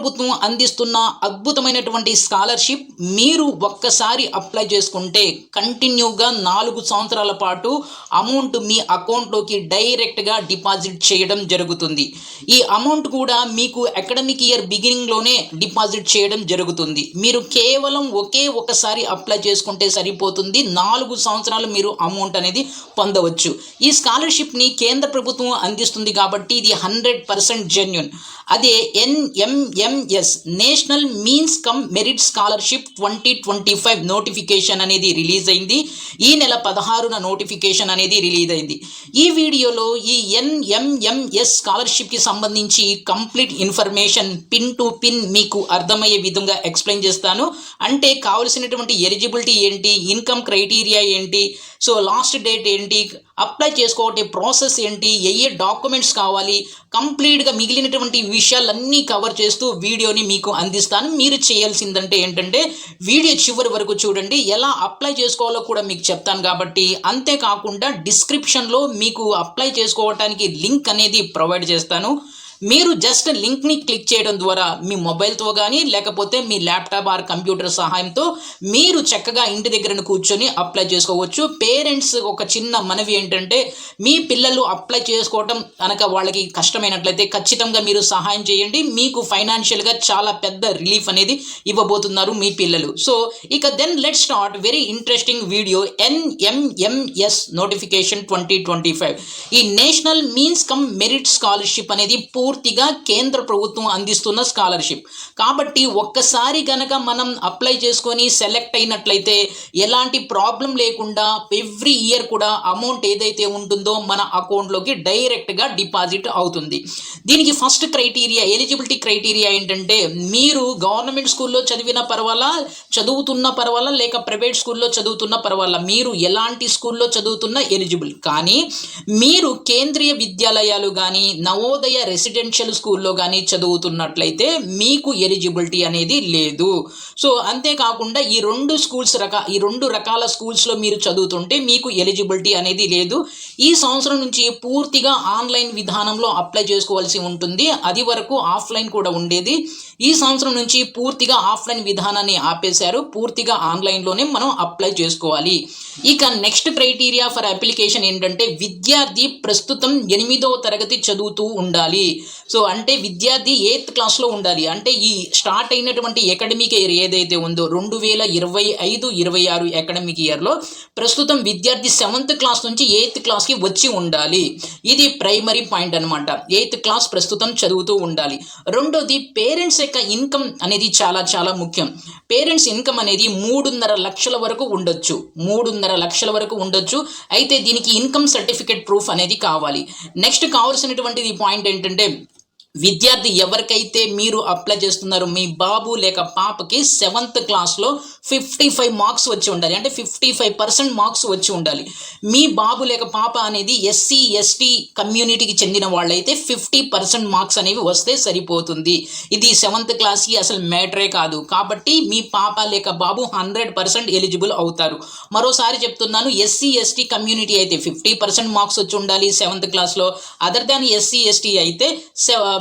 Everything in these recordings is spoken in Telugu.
ప్రభుత్వం అందిస్తున్న అద్భుతమైనటువంటి స్కాలర్షిప్ మీరు ఒక్కసారి అప్లై చేసుకుంటే కంటిన్యూగా నాలుగు సంవత్సరాల పాటు అమౌంట్ మీ అకౌంట్లోకి డైరెక్ట్గా డిపాజిట్ చేయడం జరుగుతుంది. ఈ అమౌంట్ కూడా మీకు అకాడమిక్ ఇయర్ బిగినింగ్లోనే డిపాజిట్ చేయడం జరుగుతుంది. మీరు కేవలం ఒకే ఒకసారి అప్లై చేసుకుంటే సరిపోతుంది. నాలుగు సంవత్సరాలు మీరు అమౌంట్ అనేది పొందవచ్చు. ఈ స్కాలర్షిప్ని కేంద్ర ప్రభుత్వం అందిస్తుంది కాబట్టి ఇది హండ్రెడ్ పర్సెంట్ జెన్యున్. అదే NS national means cum merit scholarship twenty twenty five notification అనేది రిలీజ్ అయింది. ఈ నెల పదహారున నోటిఫికేషన్ అనేది రిలీజ్ అయింది. ఈ వీడియోలో ఈ ఎన్ఎంఎంఎస్ స్కాలర్షిప్కి సంబంధించి complete information pin to pin మీకు అర్థమయ్యే విధంగా ఎక్స్ప్లెయిన్ చేస్తాను. అంటే కావలసినటువంటి ఎలిజిబిలిటీ ఏంటి ఇన్కమ్ క్రైటీరియా ఏంటి సో లాస్ట్ డేట్ ఏంటి అప్లై చేసుకోవటే ప్రాసెస్ ఏంటి? ఏ ఏ డాక్యుమెంట్స్ కావాలి? కంప్లీట్గా మిగిలినటువంటి విషయాలన్నీ కవర్ చేస్తూ వీడియోని మీకు అందిస్తాను. మీరు చేయాల్సిందంటే ఏంటంటే వీడియో చివరి వరకు చూడండి. ఎలా అప్లై చేసుకోవాలో కూడా మీకు చెప్తాను కాబట్టి అంతేకాకుండా డిస్క్రిప్షన్లో మీకు అప్లై చేసుకోవటానికి లింక్ అనేది ప్రొవైడ్ చేస్తాను. మీరు జస్ట్ లింక్ని క్లిక్ చేయడం ద్వారా మీ మొబైల్తో కానీ లేకపోతే మీ ల్యాప్టాప్ ఆర్ కంప్యూటర్ సహాయంతో మీరు చక్కగా ఇంటి దగ్గర కూర్చొని అప్లై చేసుకోవచ్చు. పేరెంట్స్ ఒక చిన్న మనవి ఏంటంటే మీ పిల్లలు అప్లై చేసుకోవటం కనుక వాళ్ళకి కష్టమైనట్లయితే ఖచ్చితంగా మీరు సహాయం చేయండి. మీకు ఫైనాన్షియల్గా చాలా పెద్ద రిలీఫ్ అనేది ఇవ్వబోతున్నారు మీ పిల్లలు. సో ఇక then let start very interesting video NMMS notification twenty twenty five ఈ national means cum merit scholarship అనేది పూర్తిగా కేంద్ర ప్రభుత్వం అందిస్తున్న స్కాలర్షిప్. కాబట్టి ఒక్కసారి గనక మనం అప్లై చేసుకొని సెలెక్ట్ అయినట్లయితే ఎలాంటి ప్రాబ్లం లేకుండా ఎవ్రీ ఇయర్ కూడా అమౌంట్ ఏదైతే ఉంటుందో మన అకౌంట్లోకి డైరెక్ట్గా డిపాజిట్ అవుతుంది. దీనికి ఫస్ట్ క్రైటీరియా ఎలిజిబిలిటీ క్రైటీరియా ఏంటంటే మీరు గవర్నమెంట్ స్కూల్లో చదివిన పర్వాలా చదువుతున్న పర్వాలా లేక ప్రైవేట్ స్కూల్లో చదువుతున్న పర్వాలా మీరు ఎలాంటి స్కూల్లో చదువుతున్న ఎలిజిబుల్. కానీ మీరు కేంద్రీయ విద్యాలయాలు కానీ నవోదయ రెసిడెంట్ రెసిడెన్షియల్ స్కూల్లో కానీ చదువుతున్నట్లయితే మీకు ఎలిజిబిలిటీ అనేది లేదు. సో అంతేకాకుండా ఈ రెండు స్కూల్స్ రకా ఈ రెండు రకాల స్కూల్స్లో మీరు చదువుతుంటే మీకు ఎలిజిబిలిటీ అనేది లేదు. ఈ సంవత్సరం నుంచి పూర్తిగా ఆన్లైన్ విధానంలో అప్లై చేసుకోవాల్సి ఉంటుంది. అది వరకు ఆఫ్లైన్ కూడా ఉండేది. ఈ సంవత్సరం నుంచి పూర్తిగా ఆఫ్లైన్ విధానాన్ని ఆపేశారు. పూర్తిగా ఆన్లైన్లోనే మనం అప్లై చేసుకోవాలి. ఇక నెక్స్ట్ క్రైటీరియా ఫర్ అప్లికేషన్ ఏంటంటే విద్యార్థి ప్రస్తుతం ఎనిమిదవ తరగతి చదువుతూ ఉండాలి. సో అంటే విద్యార్థి ఎయిత్ క్లాస్లో ఉండాలి. అంటే ఈ స్టార్ట్ అయినటువంటి అకాడమిక్ ఇయర్ ఏదైతే ఉందో రెండు వేల ఇరవై ఐదు ఇరవై ఆరు అకాడమిక్ ఇయర్లో ప్రస్తుతం విద్యార్థి సెవెంత్ క్లాస్ నుంచి ఎయిత్ క్లాస్కి వచ్చి ఉండాలి. ఇది ప్రైమరీ పాయింట్ అనమాట ఎయిత్ క్లాస్ ప్రస్తుతం చదువుతూ ఉండాలి. రెండోది పేరెంట్స్ యొక్క ఇన్కమ్ అనేది చాలా చాలా ముఖ్యం. పేరెంట్స్ ఇన్కమ్ అనేది మూడున్నర లక్షల వరకు ఉండొచ్చు. మూడున్నర లక్షల వరకు ఉండొచ్చు. అయితే దీనికి ఇన్కమ్ సర్టిఫికేట్ ప్రూఫ్ అనేది కావాలి. నెక్స్ట్ కావాల్సినటువంటిది పాయింట్ ఏంటంటే విద్యార్థి ఎవరికైతే మీరు అప్లై చేస్తున్నారో మీ బాబు లేక పాపకి సెవెంత్ క్లాస్లో ఫిఫ్టీ ఫైవ్ మార్క్స్ వచ్చి ఉండాలి. అంటే ఫిఫ్టీ ఫైవ్ పర్సెంట్ మార్క్స్ వచ్చి ఉండాలి. మీ బాబు లేక పాప అనేది ఎస్సీ ఎస్టీ కమ్యూనిటీకి చెందిన వాళ్ళైతే ఫిఫ్టీ పర్సెంట్ మార్క్స్ అనేవి వస్తే సరిపోతుంది. ఇది సెవెంత్ క్లాస్కి అసలు మ్యాటరే కాదు. కాబట్టి మీ పాప లేక బాబు హండ్రెడ్ పర్సెంట్ ఎలిజిబుల్ అవుతారు. మరోసారి చెప్తున్నాను ఎస్సీ ఎస్టీ కమ్యూనిటీ అయితే ఫిఫ్టీ పర్సెంట్ మార్క్స్ వచ్చి ఉండాలి సెవెంత్ క్లాస్లో అదర్ దాన్ ఎస్సీ ఎస్టీ అయితే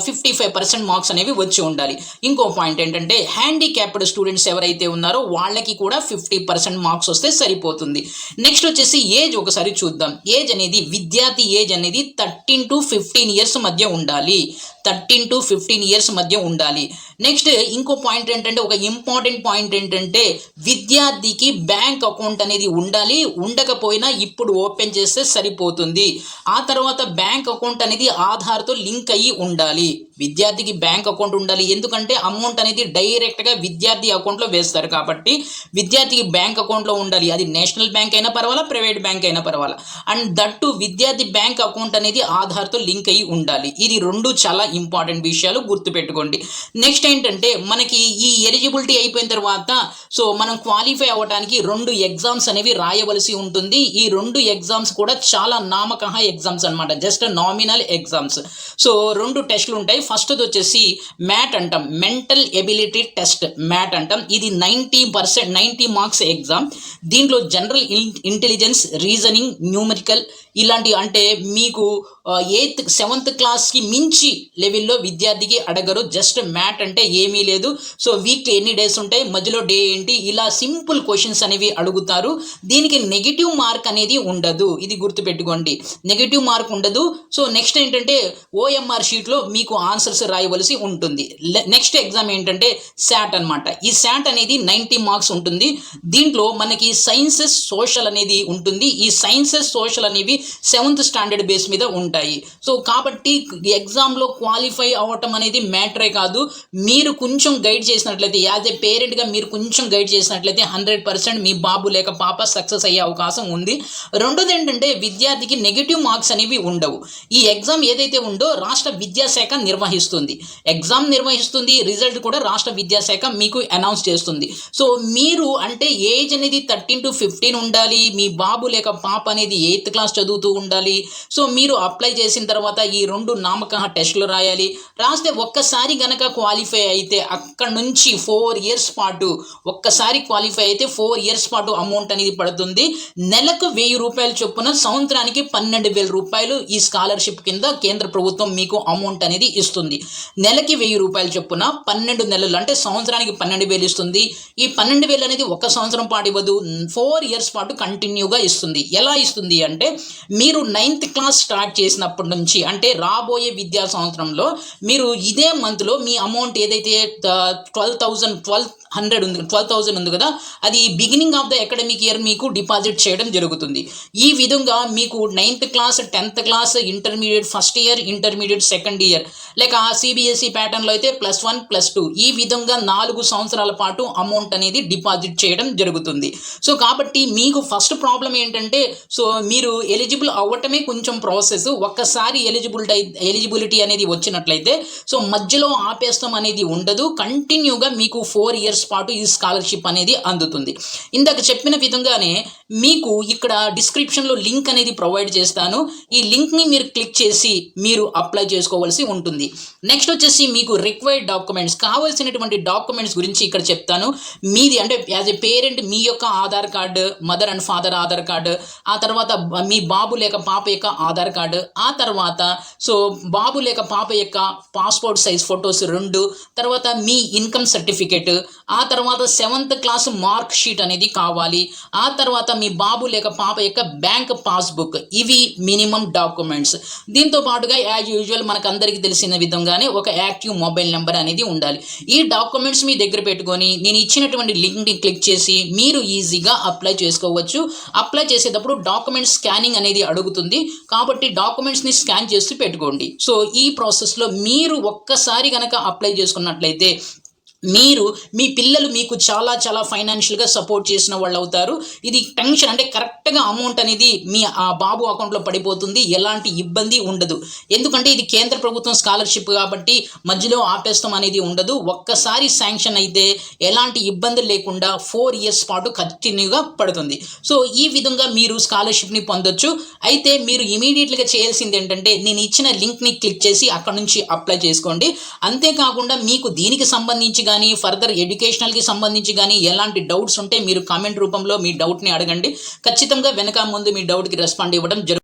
ఫిఫ్టీ ఫైవ్ పర్సెంట్ మార్క్స్ అనేవి వచ్చి ఉండాలి. ఇంకో పాయింట్ ఏంటంటే హ్యాండిక్యాప్డ్ స్టూడెంట్స్ ఎవరైతే ఉన్నారో వాళ్ళకి కూడా ఫిఫ్టీ పర్సెంట్ మార్క్స్ వస్తే సరిపోతుంది. నెక్స్ట్ వచ్చేసి ఏజ్ ఒకసారి చూద్దాం. ఏజ్ అనేది విద్యార్థి ఏజ్ అనేది థర్టీన్ టు ఫిఫ్టీన్ ఇయర్స్ మధ్య ఉండాలి. థర్టీన్ టు ఫిఫ్టీన్ ఇయర్స్ మధ్య ఉండాలి. నెక్స్ట్ ఇంకో పాయింట్ ఏంటంటే ఒక ఇంపార్టెంట్ పాయింట్ ఏంటంటే విద్యార్థికి బ్యాంక్ అకౌంట్ అనేది ఉండాలి. ఉండకపోయినా ఇప్పుడు ఓపెన్ చేస్తే సరిపోతుంది. ఆ తర్వాత బ్యాంక్ అకౌంట్ అనేది ఆధార్తో లింక్ అయ్యి ఉండాలి. et విద్యార్థికి బ్యాంక్ అకౌంట్ ఉండాలి. ఎందుకంటే అమౌంట్ అనేది డైరెక్ట్గా విద్యార్థి అకౌంట్లో వేస్తారు. కాబట్టి విద్యార్థికి బ్యాంక్ అకౌంట్లో ఉండాలి. అది నేషనల్ బ్యాంక్ అయినా పర్వాలా ప్రైవేట్ బ్యాంక్ అయినా పర్వాలా. అండ్ దట్టు విద్యార్థి బ్యాంక్ అకౌంట్ అనేది ఆధార్తో లింక్ అయ్యి ఉండాలి. ఇది రెండు చాలా ఇంపార్టెంట్ విషయాలు గుర్తుపెట్టుకోండి. నెక్స్ట్ ఏంటంటే మనకి ఈ ఎలిజిబిలిటీ అయిపోయిన తర్వాత సో మనం క్వాలిఫై అవ్వడానికి రెండు ఎగ్జామ్స్ అనేవి రాయవలసి ఉంటుంది. ఈ రెండు ఎగ్జామ్స్ కూడా చాలా నామకహ ఎగ్జామ్స్ అనమాట జస్ట్ నామినల్ ఎగ్జామ్స్. సో రెండు టెస్టులు ఉంటాయి. ఫస్ట్ వచ్చేసి మ్యాట్ అంటాం. మెంటల్ ఎబిలిటీ టెస్ట్ మ్యాట్ అంటాం. ఇది ninety percent ninety marks exam. దీంట్లో జనరల్ ఇంటెలిజెన్స్ రీజనింగ్ న్యూమరికల్ ఇలాంటి అంటే మీకు ఎయిత్ సెవెంత్ క్లాస్కి మించి లెవెల్లో విద్యార్థికి అడగరు. జస్ట్ మ్యాట్ అంటే ఏమీ లేదు. సో వీక్లీ ఎన్ని డేస్ ఉంటాయి? మధ్యలో డే ఏంటి? ఇలా సింపుల్ క్వశ్చన్స్ అనేవి అడుగుతారు. దీనికి నెగిటివ్ మార్క్ అనేది ఉండదు. ఇది గుర్తుపెట్టుకోండి. నెగిటివ్ మార్క్ ఉండదు. సో నెక్స్ట్ ఏంటంటే ఓఎంఆర్ షీట్లో మీకు ఆన్సర్స్ రాయవలసి ఉంటుంది. నెక్స్ట్ ఎగ్జామ్ ఏంటంటే శాట్ అనమాట ఈ శాట్ అనేది నైంటీ మార్క్స్ ఉంటుంది. దీంట్లో మనకి సైన్సెస్ సోషల్ అనేది ఉంటుంది. ఈ సైన్సెస్ సోషల్ అనేవి సెవెంత్ స్టాండర్డ్ బేస్ మీద ఉంటాయి. సో కాబట్టి ఎగ్జామ్లో క్వాలిఫై అవ్వటం అనేది మ్యాటరే కాదు. మీరు కొంచెం గైడ్ చేసినట్లయితే యాజ్ ఏ పేరెంట్గా మీరు కొంచెం గైడ్ చేసినట్లయితే హండ్రెడ్ పర్సెంట్ మీ బాబు లేక పాప సక్సెస్ అయ్యే అవకాశం ఉంది. రెండోది ఏంటంటే విద్యార్థికి నెగిటివ్ మార్క్స్ అనేవి ఉండవు. ఈ ఎగ్జామ్ ఏదైతే ఉందో రాష్ట్ర విద్యాశాఖ నిర్వహిస్తుంది. ఎగ్జామ్ నిర్వహిస్తుంది రిజల్ట్ కూడా రాష్ట్ర విద్యాశాఖ మీకు అనౌన్స్ చేస్తుంది. సో మీరు అంటే ఏజ్ అనేది థర్టీన్ టు ఫిఫ్టీన్ ఉండాలి. మీ బాబు లేక పాప అనేది ఎయిత్ క్లాస్ చదువుతూ ఉండాలి. సో మీరు అప్లై చేసిన తర్వాత ఈ రెండు నామక టెస్టులు రాయాలి. రాస్తే ఒక్కసారి గనక క్వాలిఫై అయితే అక్కడ నుంచి ఫోర్ ఇయర్స్ పాటు ఒక్కసారి క్వాలిఫై అయితే ఫోర్ ఇయర్స్ పాటు అమౌంట్ అనేది పడుతుంది. నెలకు వెయ్యి రూపాయలు చొప్పున సంవత్సరానికి పన్నెండు వేల రూపాయలు ఈ స్కాలర్షిప్ కింద కేంద్ర ప్రభుత్వం మీకు అమౌంట్ అనేది ఇస్తుంది. నెలకి వెయ్యి రూపాయలు చొప్పున పన్నెండు నెలలు అంటే సంవత్సరానికి పన్నెండు వేలు ఇస్తుంది. ఈ పన్నెండు వేలు అనేది ఒక సంవత్సరం పాటు ఇవ్వదు ఫోర్ ఇయర్స్ పాటు కంటిన్యూగా ఇస్తుంది. ఎలా ఇస్తుంది అంటే మీరు నైన్త్ క్లాస్ స్టార్ట్ చేసి చేసినప్పటి నుంచి అంటే రాబోయే విద్యా సంవత్సరంలో మీరు ఇదే మంత్లో మీ అమౌంట్ ఏదైతే ట్వెల్వ్ థౌజండ్ ట్వెల్వ్ హండ్రెడ్ ఉంది ట్వెల్వ్ థౌజండ్ ఉంది కదా అది beginning of the academic year మీకు డిపాజిట్ చేయడం జరుగుతుంది. ఈ విధంగా మీకు ninth class tenth class intermediate first year intermediate second year లేక సిబిఎస్ఈ ప్యాటర్న్లో అయితే ప్లస్ వన్ ప్లస్ టూ ఈ విధంగా నాలుగు సంవత్సరాల పాటు అమౌంట్ అనేది డిపాజిట్ చేయడం జరుగుతుంది. సో కాబట్టి మీకు ఫస్ట్ ప్రాబ్లం ఏంటంటే సో మీరు ఎలిజిబుల్ అవ్వటమే కొంచెం ప్రాసెస్ ఒక్కసారి ఎలిజిబుల్ ఎలిజిబిలిటీ అనేది వచ్చినట్లయితే సో మధ్యలో ఆపేస్తాం అనేది ఉండదు. కంటిన్యూగా మీకు ఫోర్ ఇయర్స్ పాటు ఈ స్కాలర్షిప్ అనేది అందుతుంది. ఇందాక చెప్పిన విధంగానే మీకు ఇక్కడ డిస్క్రిప్షన్లో లింక్ అనేది ప్రొవైడ్ చేస్తాను. ఈ లింక్ని మీరు క్లిక్ చేసి మీరు అప్లై చేసుకోవాల్సి ఉంటుంది. నెక్స్ట్ వచ్చేసి మీకు రిక్వైర్డ్ డాక్యుమెంట్స్ కావాల్సినటువంటి డాక్యుమెంట్స్ గురించి ఇక్కడ చెప్తాను. మీది అంటే యాజ్ ఎ పేరెంట్ మీ యొక్క Aadhaar card mother and father Aadhaar card ఆ తర్వాత మీ బాబు లేక పాప యొక్క ఆధార్ కార్డు ఆ తర్వాత సో బాబు లేక పాప యొక్క పాస్పోర్ట్ సైజ్ ఫొటోస్ రెండు తర్వాత మీ ఇన్కమ్ సర్టిఫికేట్ ఆ తర్వాత సెవెంత్ క్లాస్ మార్క్ షీట్ అనేది కావాలి ఆ తర్వాత మీ బాబు లేక పాప యొక్క బ్యాంక్ పాస్బుక్. ఇవి మినిమం డాక్యుమెంట్స్. దీంతో పాటుగా యాజ్ యూజువల్ మనకు అందరికీ తెలిసిన విధంగానే ఒక యాక్టివ్ మొబైల్ నెంబర్ అనేది ఉండాలి. ఈ డాక్యుమెంట్స్ మీ దగ్గర పెట్టుకొని నేను ఇచ్చినటువంటి లింక్ని క్లిక్ చేసి మీరు ఈజీగా అప్లై చేసుకోవచ్చు. అప్లై చేసేటప్పుడు డాక్యుమెంట్ స్కానింగ్ అనేది అడుగుతుంది. కాబట్టి డాక్యుమెంట్స్ని స్కాన్ చేసి పెట్టుకోండి. సో ఈ ప్రాసెస్లో మీరు ఒక్కసారి కనుక అప్లై చేసుకున్నట్లయితే మీరు మీ పిల్లలు మీకు చాలా చాలా ఫైనాన్షియల్గా సపోర్ట్ చేసిన వాళ్ళు అవుతారు. ఇది టెన్షన్ అంటే కరెక్ట్గా అమౌంట్ అనేది మీ ఆ బాబు అకౌంట్లో పడిపోతుంది. ఎలాంటి ఇబ్బంది ఉండదు. ఎందుకంటే ఇది కేంద్ర ప్రభుత్వం స్కాలర్షిప్ కాబట్టి మధ్యలో ఆపేస్తాం అనేది ఉండదు. ఒక్కసారి శాంక్షన్ అయితే ఎలాంటి ఇబ్బంది లేకుండా ఫోర్ ఇయర్స్ పాటు కంటిన్యూగా పడుతుంది. సో ఈ విధంగా మీరు స్కాలర్షిప్ని పొందొచ్చు. అయితే మీరు ఇమీడియట్గా చేయాల్సింది ఏంటంటే నేను ఇచ్చిన లింక్ని క్లిక్ చేసి అక్కడ నుంచి అప్లై చేసుకోండి. అంతేకాకుండా మీకు దీనికి సంబంధించి కానీ ఫర్దర్ ఎడ్యుకేషనల్కి సంబంధించి కానీ ఎలాంటి డౌట్స్ ఉంటే మీరు కామెంట్ రూపంలో మీ డౌట్ని అడగండి. ఖచ్చితంగా వెనక ముందు మీ డౌట్కి రెస్పాండ్ ఇవ్వడం జరుగుతుంది.